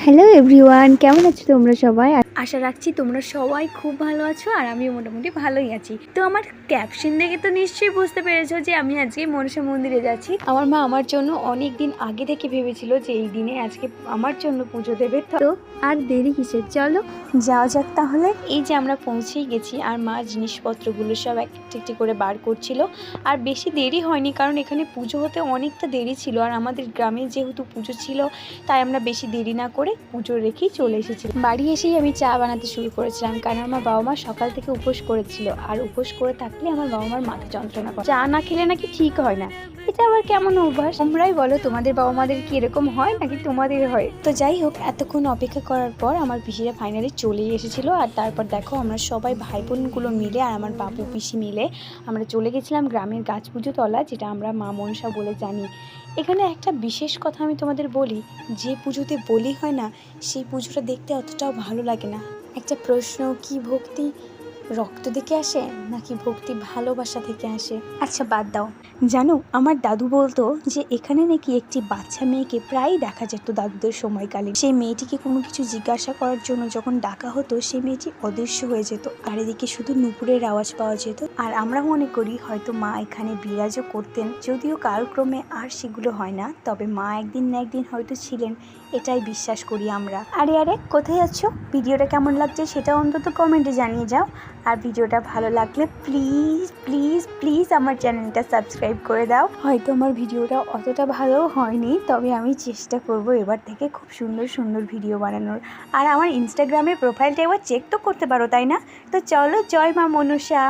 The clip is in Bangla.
হ্যালো এভরিওয়ান কেমন আছো তোমরা সবাই? আশা রাখছি তোমরা সবাই খুব ভালো আছো আর আমিও মোটামুটি ভালোই আছি। তো আমার ক্যাপশন দেখে তো নিশ্চয়ই বুঝতে পেরেছ যে আমি আজকে মনসা মন্দিরে যাচ্ছি। আমার মা আমার জন্য অনেক দিন আগে থেকে ভেবেছিল যে এই দিনে আজকে আমার জন্য পুজো দেবে। তো আর দেরি কিসের? চলো যাওয়া যাক তাহলে। এই যে আমরা পৌঁছেই গেছি আর মা জিনিসপত্রগুলো সব একটি একটি করে বার করছিল। আর বেশি দেরি হয়নি কারণ এখানে পুজো হতে অনেকটা দেরি ছিল আর আমাদের গ্রামে যেহেতু পুজো ছিল, তাই আমরা বেশি দেরি না করে পুজো রেখেই চলে এসেছি। বাড়ি এসেই আমি চা বানাতে শুরু করেছিলাম কারণ আমার বাবা মা সকাল থেকে উপোস করেছিল। আর উপোস করে থাকলে আমার বাবা মার মাথা যন্ত্রণা করে। চা না খেলে নাকি ঠিক হয় না। এটা আবার কেমন অভ্যাস? তোমরাই বলো, তোমাদের বাবা মাদের কি এরকম হয় নাকি তোমাদের হয়? তো যাই হোক, এতক্ষণ অপেক্ষা করার পর আমার পিসিরা ফাইনালি চলেই এসেছিল আর তারপর দেখো আমরা সবাই ভাই বোনগুলো মিলে আর আমার বাবু পিসি মিলে আমরা চলে গেছিলাম গ্রামের গাছ পুজো তলা, যেটা আমরা মা মনসা বলে জানি। এখানে একটা বিশেষ কথা আমি তোমাদের বলি, যে পুজোতে বলি হয় না, সেই পুজোটা দেখতে অতটাও ভালো লাগে না। একটা প্রশ্ন, কি ভক্তি? রক্ত থেকে আসে নাকি ভক্তি ভালোবাসা থেকে আসে? আচ্ছা বাদ দাও। জানো, আমার দাদু বলতো যে এখানে নাকি একটি বাচ্চা মেয়েকে প্রায়ই দেখা যেত দাদুদের সময়কালে। সেই মেয়েটিকে কোনো কিছু জিজ্ঞাসা করার জন্য যখন ডাকা হতো সেই মেয়েটি অদৃশ্য হয়ে যেত। আর এদিকে শুধু নুপুরের আওয়াজ পাওয়া যেত। আর আমরা মনে করি হয়তো মা এখানে বিরাজও করতেন। যদিও কালক্রমে আর সেগুলো হয় না, তবে মা একদিন না একদিন হয়তো ছিলেন। এটাই বিশ্বাস করি আমরা। আরে আরে, কোথায় আছো? ভিডিওটা কেমন লাগছে সেটা অন্তত কমেন্টে জানিয়ে যাও। আর ভিডিওটা ভালো লাগলে প্লিজ প্লিজ প্লিজ আমার চ্যানেলটা সাবস্ক্রাইব করে দাও। হয়তো আমার ভিডিওটা অতটা ভালো হয়নি, তবে আমি চেষ্টা করব এবার থেকে খুব সুন্দর সুন্দর ভিডিও বানানোর। আর আমার ইনস্টাগ্রামের প্রোফাইলটা এবার চেক তো করতে পারো, তাই না? তো চলো, জয় মা মনসা